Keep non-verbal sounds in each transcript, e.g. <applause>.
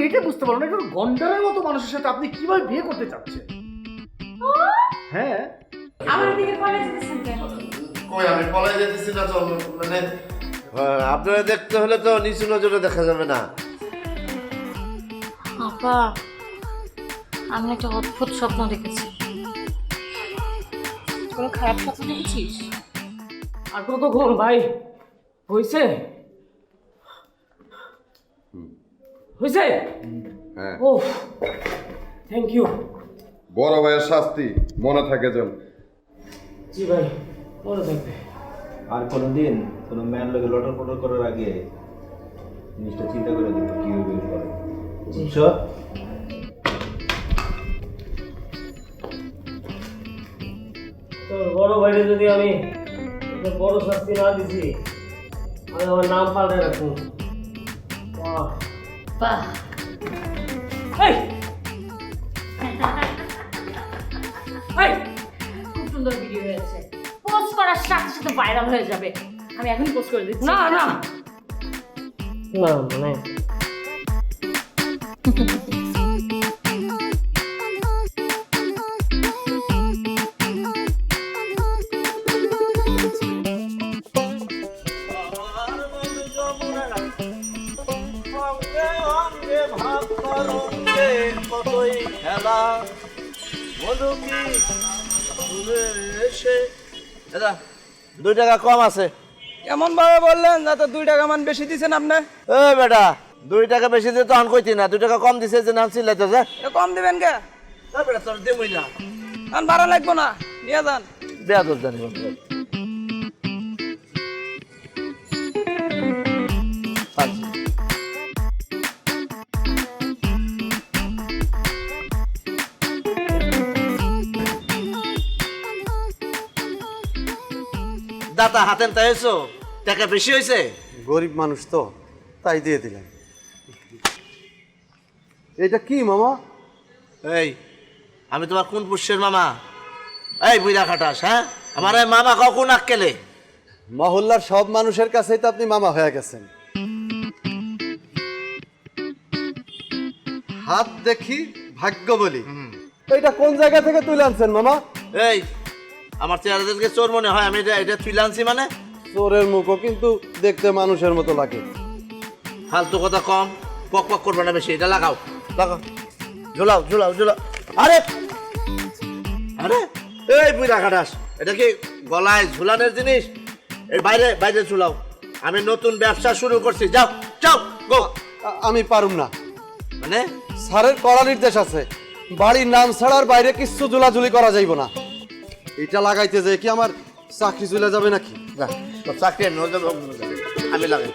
আমি এটা বুঝতে পারলাম না একজন গন্ডারের মতো মানুষের সাথে আপনি কীভাবে বিয়ে করতে চাচ্ছেন? হ্যাঁ। আমার দিকে পড়ে কই আমি পলাই যেতেছি না তো মানে আপনারা দেখতে হলে তো নিচু নজরে দেখা যাবে না। আপা আমি একটা অদ্ভুত স্বপ্ন দেখেছি। কোনো খারাপ স্বপ্ন দেখেছিস? আর কতক্ষণ ভাই। হয়েছে হয়েছে হ্যাঁ। ও থ্যাংক ইউ বড় ভাইয়ের শাস্তি মনে থাকে যেন। জি ভাই মনে থাকবে। আর কোনো দিন কোনো ম্যান লোকে লটর পটর করার আগে জিনিসটা চিন্তা করে দেখো কি হবে বুঝছ? তো বড় ভাইরে যদি আমি একটা বড় শাস্তি না দিছি আমি আমার নাম পাল্টে রাখুন বাহ। বাহ। এই। <laughs> এই খুব সুন্দর ভিডিও হয়েছে। পোস্ট করার সাথে সাথে ভাইরাল হয়ে যাবে। আমি এখনই পোস্ট করে দিচ্ছি। না না। না মানে <laughs> দাদা দুই টাকা কম আছে। এমন ভাবে বললেন যাতে দুই টাকা মান বেশি দিছেন আপনি? এ বেটা দুই টাকা বেশি দিয়ে তখন কইতি না দুই টাকা কম দিছে যে নাম চিল্লাইতে যে। কম দিবেন কে? বেটা তোর দিমই না। আন ভাড়া লাগবো না নিয়ে যান। দেয়া তোর জানি দাতা হাতেন তাই এসো টাকা বেশি হয়েছে? গরিব মানুষ তো তাই দিয়ে দিলাম। এটা কি মামা? এই আমি তোমার কোন পুষ্যের মামা? এই বুইরা খাটাস হ্যাঁ? আমার মামা কখন আক্কেলে? মহল্লার সব মানুষের কাছেই তো আপনি মামা হয়ে গেছেন। হাত দেখি ভাগ্য বলি। এটা কোন জায়গা থেকে তুলে আনছেন মামা? এই আমার চেহারাদেরকে চোর মনে হয় আমি এটা এটা তুই আনছি মানে? চোরের মুখও কিন্তু দেখতে মানুষের মতো লাগে। ফালতু কথা কম পক পক করবে না বেশি এটা লাগাও লাগাও। ঝোলাও ঝোলাও ঝোলাও। আরে! আরে! এই বুইরা খাটাস এটা কি গলায় ঝুলানোর জিনিস? এই বাইরে বাইরে ঝুলাও। আমি নতুন ব্যবসা শুরু করছি যাও যাও গো। আমি পারুম না। মানে? স্যারের কড়া নির্দেশ আছে বাড়ির নাম ছাড়ার বাইরে কিচ্ছু ঝুলাঝুলি করা যাইব না। এটা লাগাইতে যে কি আমার চাকরি চলে যাবে নাকি? না চাকরি অন্য যাবে। আমি লাগাই।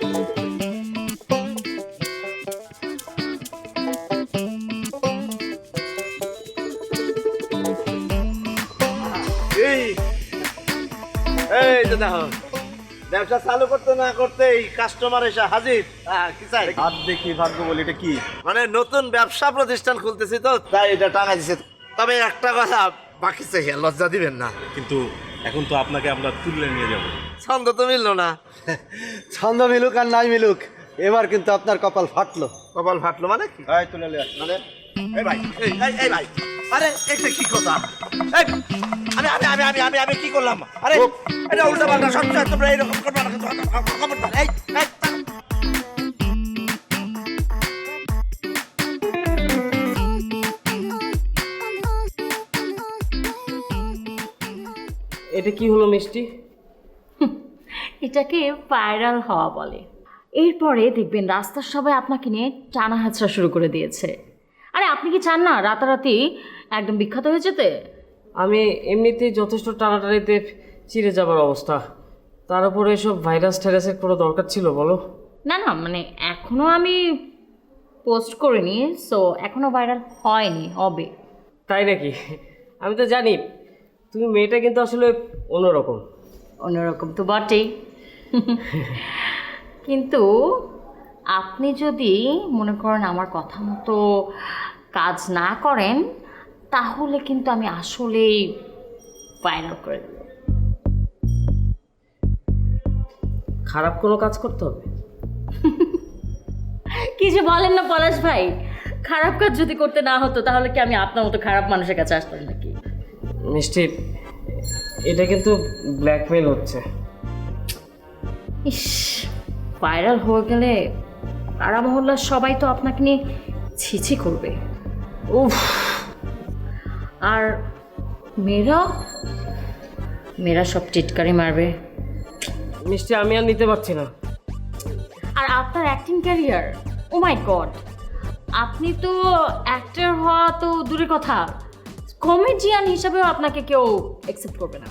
এই এই যে দেখো ব্যবসা চালু করতে না করতেই কাস্টমার এসে হাজির। হ্যাঁ, কি চাই? হাত দেখি ভাগ্য বলি এটা কি? মানে নতুন ব্যবসা প্রতিষ্ঠান খুলতেছি তো তাই এটা টাকা দিছে তবে একটা কথা বাকি চাই লজ্জা দিবেন না। কিন্তু এখন তো আপনাকে আমরা তুলে নিয়ে যাব। ছন্দ তো মিললো না। <laughs> ছন্দ মিলুক আর নাই মিলুক এবার কিন্তু আপনার কপাল ফাটলো। কপাল ফাটলো মানে কি? এই তুলে নিয়ে মানে এই ভাই এই এই ভাই আরে এটা কি কথা? এই আমি আমি আমি আমি আমি আমি কি করলাম? আরে এটা উল্টা পাল্টা সবসময় তোমরা এরকম করবে না কিন্তু খবরদার এই এই এটা কি হলো মিষ্টি? এটাকে ভাইরাল হওয়া বলে। এরপরে দেখবেন রাস্তার সবাই আপনাকে নিয়ে টানা হাঁচড়া শুরু করে দিয়েছে। আরে আপনি কি চান না রাতারাতি একদম বিখ্যাত হয়ে যেতে? আমি এমনিতেই যথেষ্ট টানাটানিতে চিড়ে যাবার অবস্থা। তার উপরে এসব ভাইরাস টাইরাসের কোনো দরকার ছিল বলো? না না মানে এখনও আমি পোস্ট করিনি সো এখনও ভাইরাল হয়নি হবে। তাই নাকি? আমি তো জানি তুমি মেয়েটা কিন্তু আসলে অন্যরকম। অন্যরকম তো বটেই। কিন্তু আপনি যদি মনে করেন আমার কথা মতো কাজ না করেন তাহলে কিন্তু আমি আসলেই ভাইরাল করে দেবো। খারাপ কোনো কাজ করতে হবে? কি কি যে বলেন না পলাশ ভাই। খারাপ কাজ যদি করতে না হতো তাহলে কি আমি আপনার মতো খারাপ মানুষের কাছে আসতাম নাকি? মিষ্টি এটা কিন্তু ব্ল্যাকমেল হচ্ছে। ইস ভাইরাল হয়ে গেলে পাড়া মহল্লার সবাই তো আপনাকে নিয়ে ছিছি করবে। উফ আর মেয়েরা? মেয়েরা সব টিটকারি মারবে। মিষ্টি আমি আর নিতে পারছি না। আর আপনার acting career O my god আপনি তো অ্যাক্টর হওয়া তো দূরের কথা। কমেডিয়ান হিসাবেও আপনাকে কেউ অ্যাকসেপ্ট করবে না।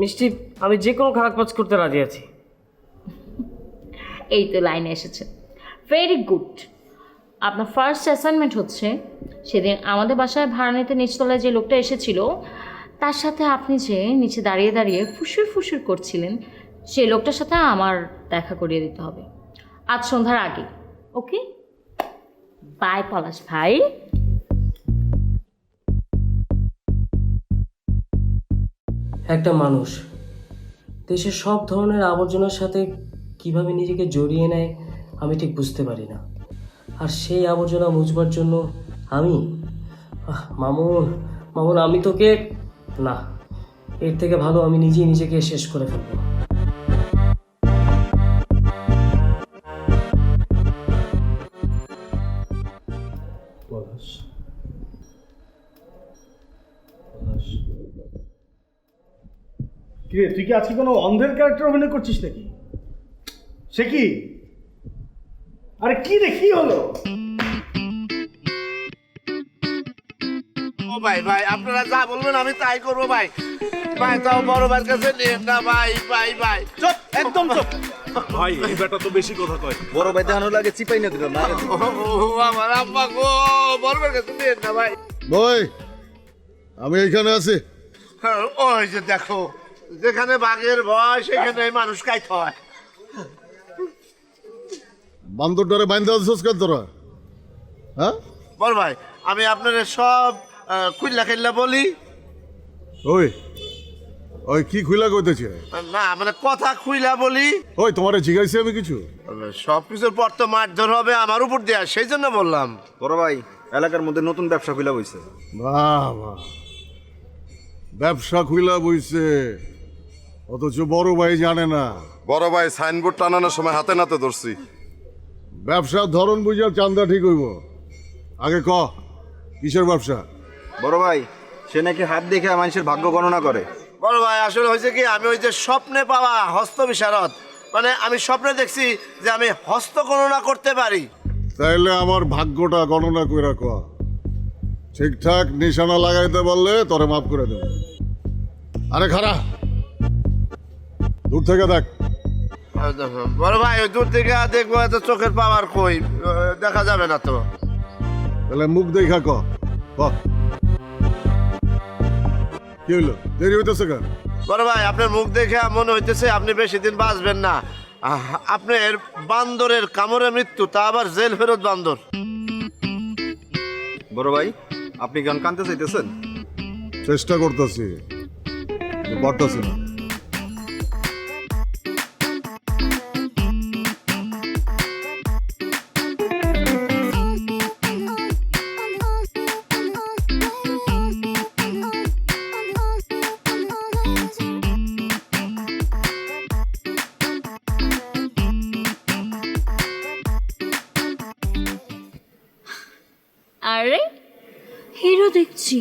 মিষ্টি আমি যে কোনো খারাপ কাজ করতে রাজি আছি। এই তো লাইনে এসেছে। ভেরি গুড আপনার ফার্স্ট অ্যাসাইনমেন্ট হচ্ছে সেদিন আমাদের বাসায় ভাড়া নিতে নিচতলায় যে লোকটা এসেছিল তার সাথে আপনি যে নিচে দাঁড়িয়ে দাঁড়িয়ে ফুসুর ফুসুর করছিলেন সেই লোকটার সাথে আমার দেখা করিয়ে দিতে হবে। আজ সন্ধ্যার আগে ওকে বাই পলাশ ভাই। একটা মানুষ। দেশের সব ধরনের আবর্জনার সাথে কীভাবে নিজেকে জড়িয়ে নেয়, আমি ঠিক বুঝতে পারি না। আর সেই আবর্জনা মুছবার জন্য আমি? মামুন মামুন, আমি তোকে না, এর থেকে ভালো আমি নিজেই নিজেকে শেষ করে ফেলব। তুই কি আজকে কোনো অন্ধের ক্যারেক্টার অভিনয় করছিস নাকি? সে কি? আরে কি রে কি হলো? ও ভাই ভাই আপনারা যা বলবেন আমি তাই করব ভাই। ভাই তাও বড় ভাইয়ের কাছে নিয়েন না ভাই ভাই ভাই। চুপ একদম চুপ। ভাই এই বেটা তো বেশি কথা কয়। বড় ভাই দেখানোর লাগে চিপাই না দিল না? ও, আমার আম্মা গো বড় ভাইয়ের কাছে নিয়েন না ভাই। বই আমি এইখানে আছি। হ্যাঁ, ওই যে দেখো যেখানে বাঘের ভয় সেখানে মানুষ কাইত হয়। বান্দরটারে বাইন্দা আছিস কেন তোরা? হ্যাঁ? বড় ভাই আমি আপনাদের সব খুল্লা খেললা বলি। ওই ওই কি খুইলা কইতেছে? না মানে কথা খুইলা বলি। ওই তোমারে জিজ্ঞাসি আমি কিছু? সব কিছুর পর তো মারধর হবে আমার উপর দেয়া সেই জন্য বললাম। বড় ভাই এলাকার মধ্যে নতুন ব্যবসা খুলে বইছে। বাহ বাহ। ব্যবসা খুইলা বইছে। অথচ বড় ভাই জানে না। বড় ভাই সাইনবোর্ড টানানোর সময় হাতে নাতে ধরছি। ব্যবসার ধরন বুঝা চান্দা ঠিক হইব। আগে ক কিসের ব্যবসা? বড় ভাই সে নাকি হাত দেখে মানুষের ভাগ্য গণনা করে। বড় ভাই আসলে হয়েছে কি আমি ওই যে স্বপ্নে পাওয়া হস্ত বিশারদ মানে আমি স্বপ্নে দেখছি যে আমি হস্ত গণনা করতে পারি। তাইলে আমার ভাগ্যটা গণনা করে ক। ঠিকঠাক নিশানা লাগাইতে বললে তোরে মাফ করে দেব। আরে খারা দূর থেকে দেখ। বড় ভাই দূর থেকে দেখব এত চোখের পাওয়ার কই? দেখা যাবে না তো। তাহলে মুখ দেখা ক। ক। হইল? দেরি হইতেছে কেন? বড় ভাই আপনার মুখ দেখে মনে হইতেছে আপনি বেশি দিন বাঁচবেন না। আপনার বান্দরের কামড়ে মৃত্যু তা আবার জেল ফেরত বান্দর। বড় ভাই আপনি কেমন কানতে চাইতেছেন? চেষ্টা করতেছি পারতেছি না। আরে হিরো দেখছি।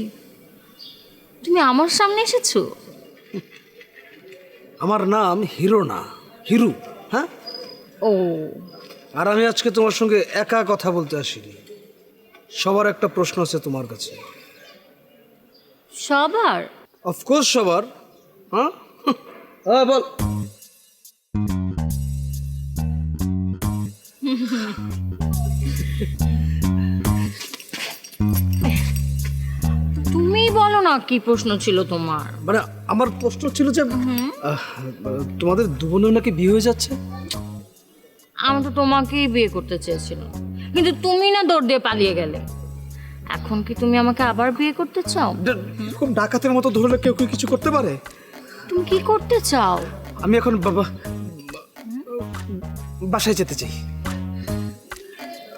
তুমি আমার সামনে এসেছ? আমার নাম হিরো না হিরু হ্যাঁ? ও। আর আমি আজকে তোমার সঙ্গে একা কথা বলতে আসিনি। সবার একটা প্রশ্ন আছে তোমার কাছে। সবার? অফকোর্স সবার হ্যাঁ? <laughs> হ্যাঁ বল। <laughs> না কি প্রশ্ন ছিল তোমার? মানে আমার প্রশ্ন ছিল যে আহ, তোমাদের দুবনেও নাকি বিয়ে হয়ে যাচ্ছে? আমি তো তোমাকেই বিয়ে করতে চেয়েছিলাম। কিন্তু তুমি না দৌড় দিয়ে পালিয়ে গেলে। এখন কি তুমি আমাকে আবার বিয়ে করতে চাও? ডা- এরকম ডাকাতের মতো ধরলে কেউ কেউ কিছু করতে পারে? তুমি কি করতে চাও? আমি এখন বাবা বাসায় যেতে চাই।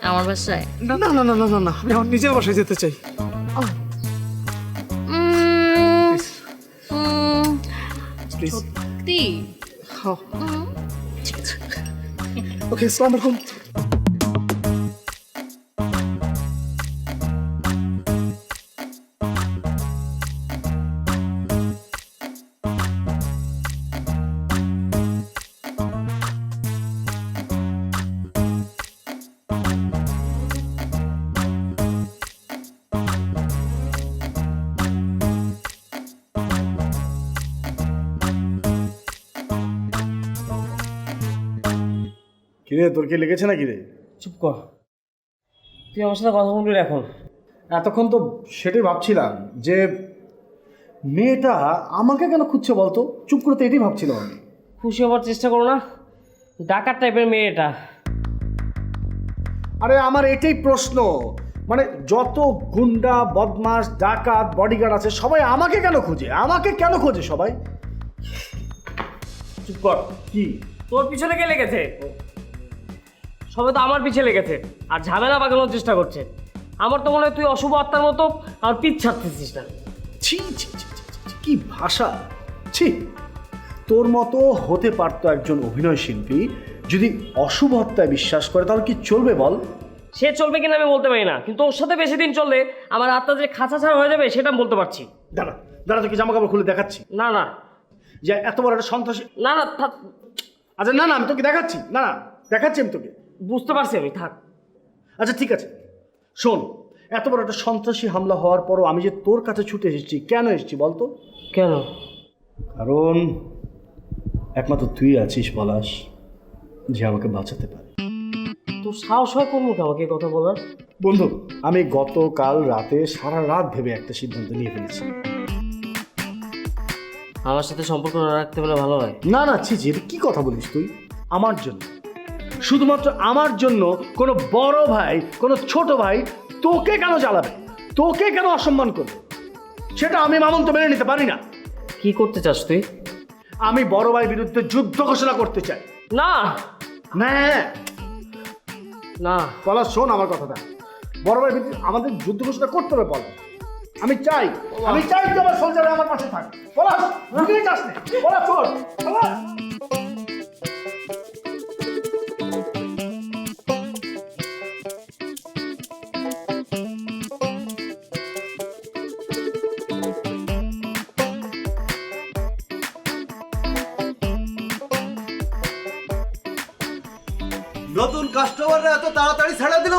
আমার বাসায়? না না না না না না না আমি আমার নিজের বাসায় যেতে চাই। উম, প্লিজ সত্যি? ওকে আসসালামু আলাইকুম কিরে তোর কি লেগেছে না কিরে চুপ কর। তুই আমার সাথে কথা বলবি এখন। এতক্ষণ তো সেটাই ভাবছিলাম যে মেয়েটা আমাকে কেন খুঁজছে বলতো? চুপ করে তো এটাই ভাবছিলাম। আমি খুশি হবার চেষ্টা করো না। ডাকার টাইপের মেয়ে এটা আরে আমার এটাই প্রশ্ন। মানে যত গুন্ডা বদমাস ডাকাত বডিগার্ড আছে সবাই আমাকে কেন খোঁজে? আমাকে কেন খোঁজে সবাই? চুপ কর। কি? তোর পিছনে কে লেগেছে? সবে তো আমার পিছে লেগেছে। আর ঝামেলা বাগানোর চেষ্টা করছে। আমার তো মনে হয় তুই অশুভ আত্মার মতো আর পিছ ছাড়তেছিস না। ছি ছি ছি ছি, ছি, ছি, কি ভাষা? ছি তোর মতো হতে পারতো একজন অভিনয় শিল্পী যদি অশুভ হত্যায় বিশ্বাস করে তাহলে কি চলবে বল? সে চলবে কিনা আমি বলতে পারি না কিন্তু ওর সাথে বেশি দিন চললে আমার আত্মা যে খাঁচা ছাড়া হয়ে যাবে সেটা আমি বলতে পারছি। দাঁড়া দাঁড়া তোকে জামা কাপড় খুলে দেখাচ্ছি। না না। যে এত বড় একটা সন্ত্রাসী না না থাক। আচ্ছা না না আমি তোকে দেখাচ্ছি। না না দেখাচ্ছি আমি তোকে। বুঝতে পারছি আমি থাক। আচ্ছা ঠিক আছে। শোন এত বড় একটা সন্ত্রাসী হামলা হওয়ার পরও আমি যে তোর কাছে ছুটে এসেছি কেন এসেছি বলতো কেন? কারণ একমাত্র তুই আছিস পলাশ যে আমাকে বাঁচাতে পারে। তোর সাহস হয় কোন মুখে আমাকে কথা বলার? বন্ধু আমি গতকাল রাতে সারা রাত ভেবে একটা সিদ্ধান্ত নিয়ে ফেলেছি। আমার সাথে সম্পর্ক না রাখতে পারলে ভালো হয়। না না ছি ছি এটা কি কথা বলিস তুই? আমার জন্য। শুধুমাত্র আমার জন্য কোনো বড় ভাই কোনো ছোট ভাই তোকে কেন জ্বালাবে? তোকে কেন অসম্মান করবে? সেটা আমি মামুন তো মেনে নিতে পারি না। কি করতে চাস তুই? আমি বড় ভাইয়ের বিরুদ্ধে যুদ্ধ ঘোষণা করতে চাই। না! না! না। পলাশ শোন আমার কথাটা। বড় ভাই বিরুদ্ধে আমাদের যুদ্ধ ঘোষণা করতে হবে পলাশ আমি চাই আমি চাই তো আমার সোলজার আমার পাশে থাক। পলাশ ঢুকে যাস না। পলাশ চল পলাশ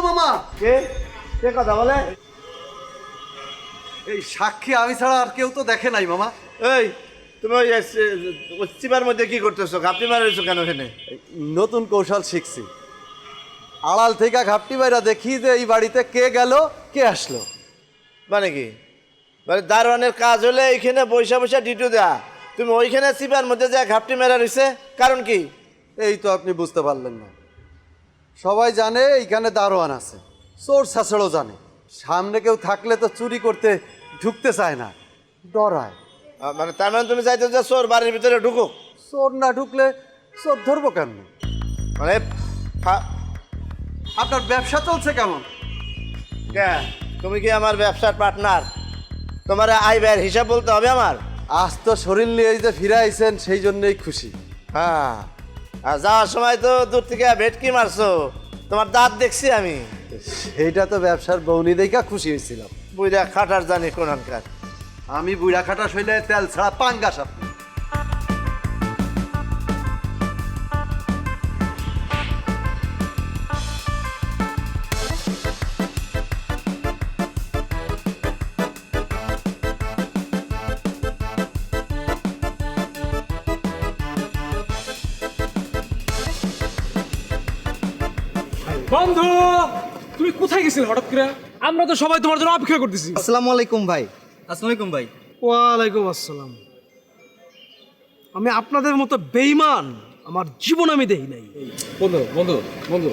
মামা। কে? কে কথা বলে? এই সাক্ষী আমি ছাড়া আর কেউ তো দেখে নাই মামা। এই তুমি ওই ওই চিপার মধ্যে কি করতেছো? মারিছো কেন এখানে? নতুন কৌশল শিখছি। আড়াল থেকে ঘাপটি বাইরা দেখি যে এই বাড়িতে কে গেল কে আসলো। মানে কি? মানে দারোয়ানের কাজ হলে এইখানে বৈশা বৈশা ডিটু দেয়া। তুমি ওইখানে চিপার মধ্যে যা ঘাপটি মেরা রইছে কারণ কি? এই তো আপনি বুঝতে পারলেন না। সবাই জানে এইখানে দারোয়ান আছে। চোর শাসড়ও জানে। সামনে কেউ থাকলে তো চুরি করতে ঢুকতে চায় না। ডরায়। মানে তার মানে তুমি চাইছো যে চোর বাড়ির ভিতরে ঢুকুক? চোর না ঢুকলে চোর ধরবো কেন মানে আপনার ব্যবসা চলছে কেমন? হ্যাঁ তুমি কি আমার ব্যবসার পার্টনার? তোমার আই ব্যয়ের হিসাব বলতে হবে আমার? আজ তো শরীর নিয়ে যে ফিরে আইছেন সেই জন্যই খুশি। হ্যাঁ। আর যাওয়ার সময় তো দূর থেকে ভেটকি মারছো। তোমার দাঁত দেখছি আমি। সেইটা তো ব্যবসার বৌনি দেখা খুশি হয়েছিলাম। বুড়া খাটার জানি কোনখানকার আমি বুড়া খাটা শৈলে তেল ছাড়া পাঙ্গাস আপনি। গেছিলে হঠাৎ করে? আমরা তো সবাই তোমার জন্য অপেক্ষা করতেছি। আসসালামু আলাইকুম ভাই। আসসালামু আলাইকুম ভাই। ওয়ালাইকুম আসসালাম। আমি আপনাদের মতো বেইমান আমার জীবন আমি দেই নাই। বন্ধু বন্ধু বন্ধু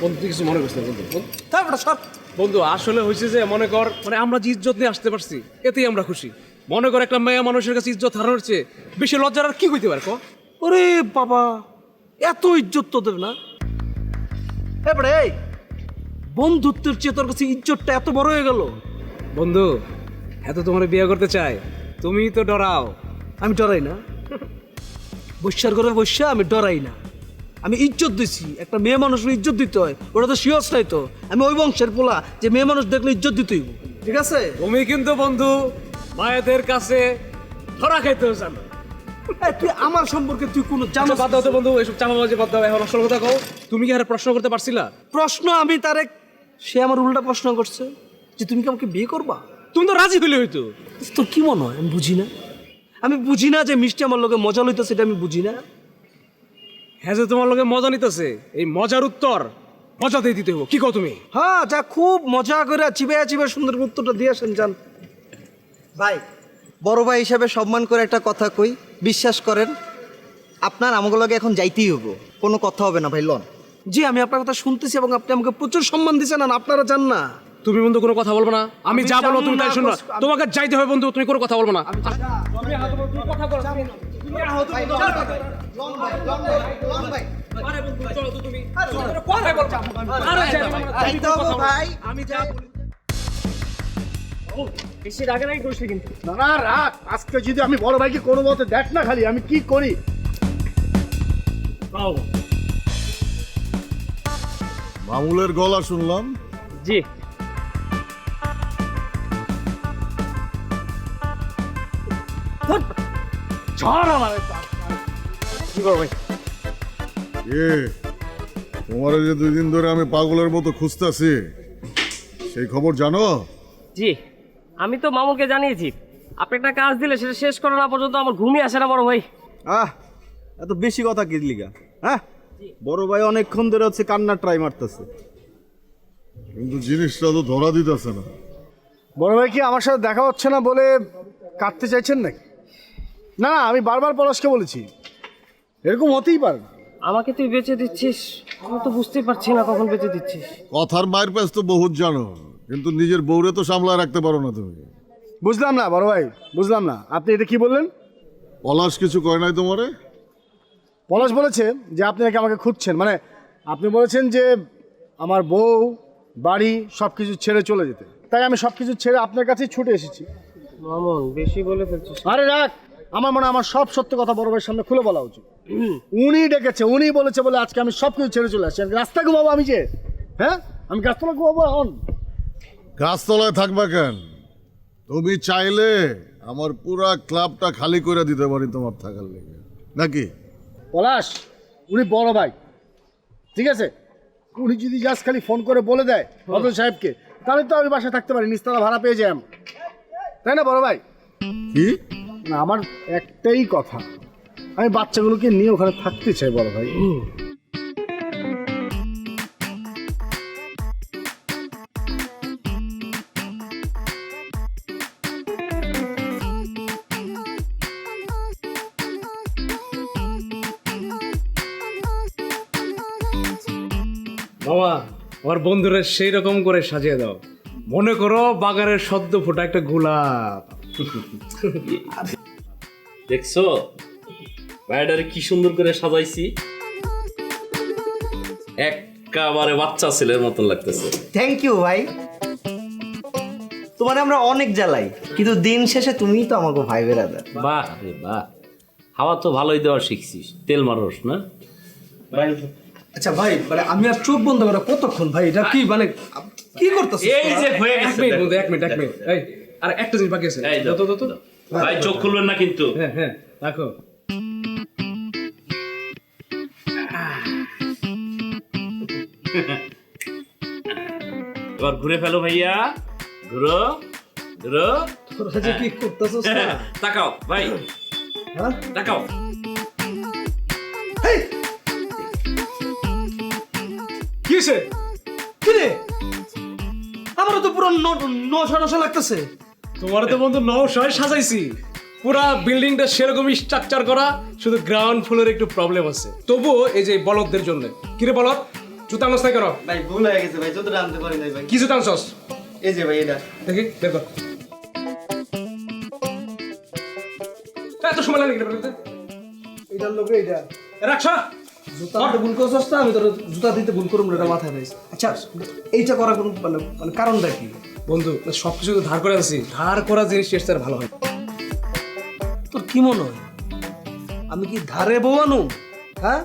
বন্ধু তুই কিছু মনে করছিস না বন্ধু বন্ধু। তারপরে সব বন্ধু আসলে হয়েছে যে মনে কর মানে আমরা যে ইজ্জত নিয়ে আসতে পারছি এতেই আমরা খুশি। মনে কর একটা মেয়ে মানুষের কাছে ইজ্জত হারানোর চেয়ে বেশি লজ্জার আর কি হইতে পারে ক? ওরে বাবা এত ইজ্জত তোদের না। এবারে এই! বন্ধুত্বের চেয়ে তোর কাছে ইজ্জতটা এত বড় হয়ে গেল? বন্ধু এত তোমার বিয়ে করতে চাই তুমি তো ডরাও। আমি ডরাই না। বৈশ্যার করে বৈশ্যা আমি ডরাই না। আমি ইজ্জত দিছি একটা মেয়ে মানুষের ইজ্জত দিতে হয় ওটা তো শিওস নাই তো। আমি ওই বংশের পোলা যে মেয়ে মানুষ দেখলে ইজ্জত দিতেই ঠিক আছে? তুমি কিন্তু বন্ধু মায়েদের কাছে ধরা খাইতেও জানো তুই আমার সম্পর্কে তুই কোনো জানো আচ্ছা, বাদ দাও তো বন্ধু এসব চামাবাজি বাদ দাও। এখন আসল কথা কও। তুমি কি আর প্রশ্ন করতে পারছিলা? প্রশ্ন আমি তারে সে আমার উল্টা প্রশ্ন করছে যে তুমি কি আমাকে বিয়ে করবা? তুমি তো রাজি হইলে হইতো। তোর কি মনে হয়? আমি বুঝি না। আমি বুঝি না যে মিষ্টি আমার লোকে মজা লইতো সেটা আমি বুঝি না। হ্যাঁ যে তোমার লগে মজা নিতেছে এই মজার উত্তর মজাতেই দিতে হব কি কও তুমি? হ্যাঁ যা খুব মজা করে চিবে চিবে সুন্দর উত্তরটা দিয়ে আসেন যান। ভাই বড় ভাই হিসাবে সম্মান করে একটা কথা কই বিশ্বাস করেন আপনার আমাগুলোকে এখন যাইতেই হব কোনো কথা হবে না ভাই লন। জি আমি আপনার কথা শুনতেছি এবং আপনি আমাকে প্রচুর সম্মান দিচ্ছেন আর আপনারা জান না। তুমি বন্ধু কোনো কথা বলব না। আমি যা বলব তুমি তাই শুনবা। তোমাকে যাইতে হবে বন্ধু তুমি কোনো কথা বলব না। ভাই না। না। রাখ আজকে যদি আমি বড় ভাইকে কোনো মতে দেখ না খালি আমি কি করি? মামুলের গলা শুনলাম। জি। এ তোমার যে দুই দিন ধরে আমি পাগলের মতো খুঁজতেছি সেই খবর জানো? জি আমি তো মামুনকে জানিয়েছি। আপনি একটা কাজ দিলে সেটা শেষ করা না পর্যন্ত আমার ঘুমই আসে না বড় ভাই। আহ এত বেশি কথা কি লিগা হ্যাঁ? বড় ভাই অনেকক্ষণ ধরে হচ্ছে কান্না ট্রাই মারতেছে। কিন্তু জিনিসটা তো ধরা দিতেছে না। বড় ভাই কি আমার সাথে দেখা হচ্ছে না বলে কাটতে চাইছেন নাকি? না না আমি বারবার পলাশকে বলেছি। এরকম হতেই পারে না। আমাকে তুই বেঁচে দিচ্ছিস? আমি তো বুঝতেই পারছি না কখন বেঁচে দিচ্ছিস। কথার মায়ের প্যাচ তো বহুত জানো কিন্তু নিজের বউরে তো সামলায় রাখতে পারো না তুমি। বুঝলাম না বড় ভাই বুঝলাম না। আপনি এটা কি বললেন? পলাশ কিছু কয় নাই তোমারে? পলাশ বলেছে যে আপনি নাকি আমাকে খুঁজছেন। মানে আপনি বলেছেন যে আমার বউ বাড়ি সব কিছু ছেড়ে চলে যেতে। তাই আমি সব কিছু ছেড়ে আপনার কাছেই ছুটে এসেছি। মামুন বেশি বলে ফেলছিস আরে রাখ আমার মনে আমার সব সত্য কথা বড় ভাইয়ের সামনে খুলে বলা উচিত। উনি ডেকেছে উনি বলেছে বলে আজকে আমি সব কিছু ছেড়ে চলে আসছি। রাস্তা ঘুমাবো আমি যে হ্যাঁ? আমি গাছতলা ঘুমাবো এখন। গাছতলায় থাকবা কেন? তুমি চাইলে আমার পুরা ক্লাবটা খালি করে দিতে পারি তোমার থাকার লেগে। নাকি? পলাশ উনি বড় ভাই। ঠিক আছে? উনি যদি জাস্ট খালি ফোন করে বলে দেয় বদল সাহেবকে তাহলে তো আমি বাসায় থাকতে পারি নিস্তালা ভাড়া পেয়ে যাই আমি। তাই না বড় ভাই? কি? না আমার একটাই কথা। আমি বাচ্চাগুলোকে নিয়ে ওখানে থাকতে চাই বড় ভাই। আমার বন্ধুরা সেই রকম করে সাজিয়ে দাও। মনে করো বাগানের সদ্য ফোটা একটা গোলাপ। দেখছ? ভাইডারে কি সুন্দর করে সাজাইছি। একেবারে বাচ্চা ছেলের মতন লাগতেছে। থ্যাংক ইউ ভাই। তোমার আমরা অনেক জ্বালাই কিন্তু দিন শেষে তুমিই তো আমাকে ভাই বেরাদার। বাহ রে বাহ। হাওয়া তো ভালোই দেওয়া শিখছিস। তেল মারস না? আচ্ছা ভাই মানে আমি আর চোখ বন্ধ করে কতক্ষণ ভাই? এটা কি মানে কি করতেছ এই যে হয়ে গেছে এক মিনিট বন্ধু এক মিনিট এক মিনিট। এই আর একটা জিনিস বাকি আছে। এই তো তো তো ভাই চোখ খুলবেন না কিন্তু। হ্যাঁ হ্যাঁ রাখো। এবার ঘুরে ফেলো ভাইয়া। ঘুরো ঘুরো। তোরা যে কি করতেছস না তাকাও ভাই। হ্যাঁ? তাকাও। হয়েছে কি রে? আমারও তো পুরো নশা নশা লাগতেছে। তোমার তো বন্ধু নশয় সাজাইছি। পুরা বিল্ডিংটা সেরকমই স্ট্রাকচার করা শুধু গ্রাউন্ড ফ্লোরে একটু প্রবলেম আছে। তবুও এই যে বলদদের জন্য। কিরে বলদ জুতা আনস নাই করো ভাই ভুল হয়ে গেছে ভাই যতটা আনতে পারি নাই ভাই। কি জুতা আনছস? এই যে ভাই এটা। দেখি বের কর। এত সময় লাগে এটা এটার লোকে এটা। রাখছ জুতা দিতে ভুল করছিস না আমি তোর জুতা দিতে ভুল করুম এটা মাথায় রয়েছে আচ্ছা এইটা করার কোনো মানে মানে কারণটা কি? বন্ধু সব কিছু তো ধার করে আনছি। ধার করা জিনিস ভালো হয়। তোর কি মনে হয়? আমি কি ধারে বউ হ্যাঁ?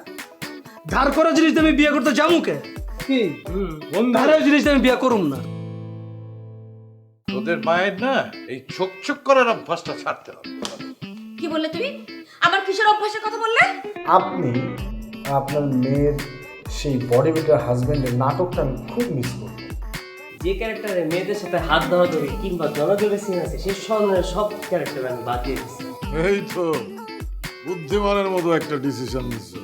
ধার করা জিনিস আমি বিয়ে করতে যাব কে? কি? ধারের জিনিস আমি বিয়ে করুম না। তোদের মায়ের না এই চোখ চোখ করার অভ্যাসটা ছাড়তে হবে। কি বললে তুমি? আমার কিসের অভ্যাসের কথা বললে? আপনি আপনার মেয়ের সেই বডি বিল্ডার হাজবেন্ডের নাটকটা আমি খুব মিস করব যে ক্যারেক্টারে মেয়েদের সাথে হাত ধরা ধরে কিংবা জনজরে সিন আছে সেই সব সব ক্যারেক্টার আমি বাদ দিয়ে দিচ্ছি এই তো বুদ্ধিমানের মতো একটা ডিসিশন নিচ্ছে।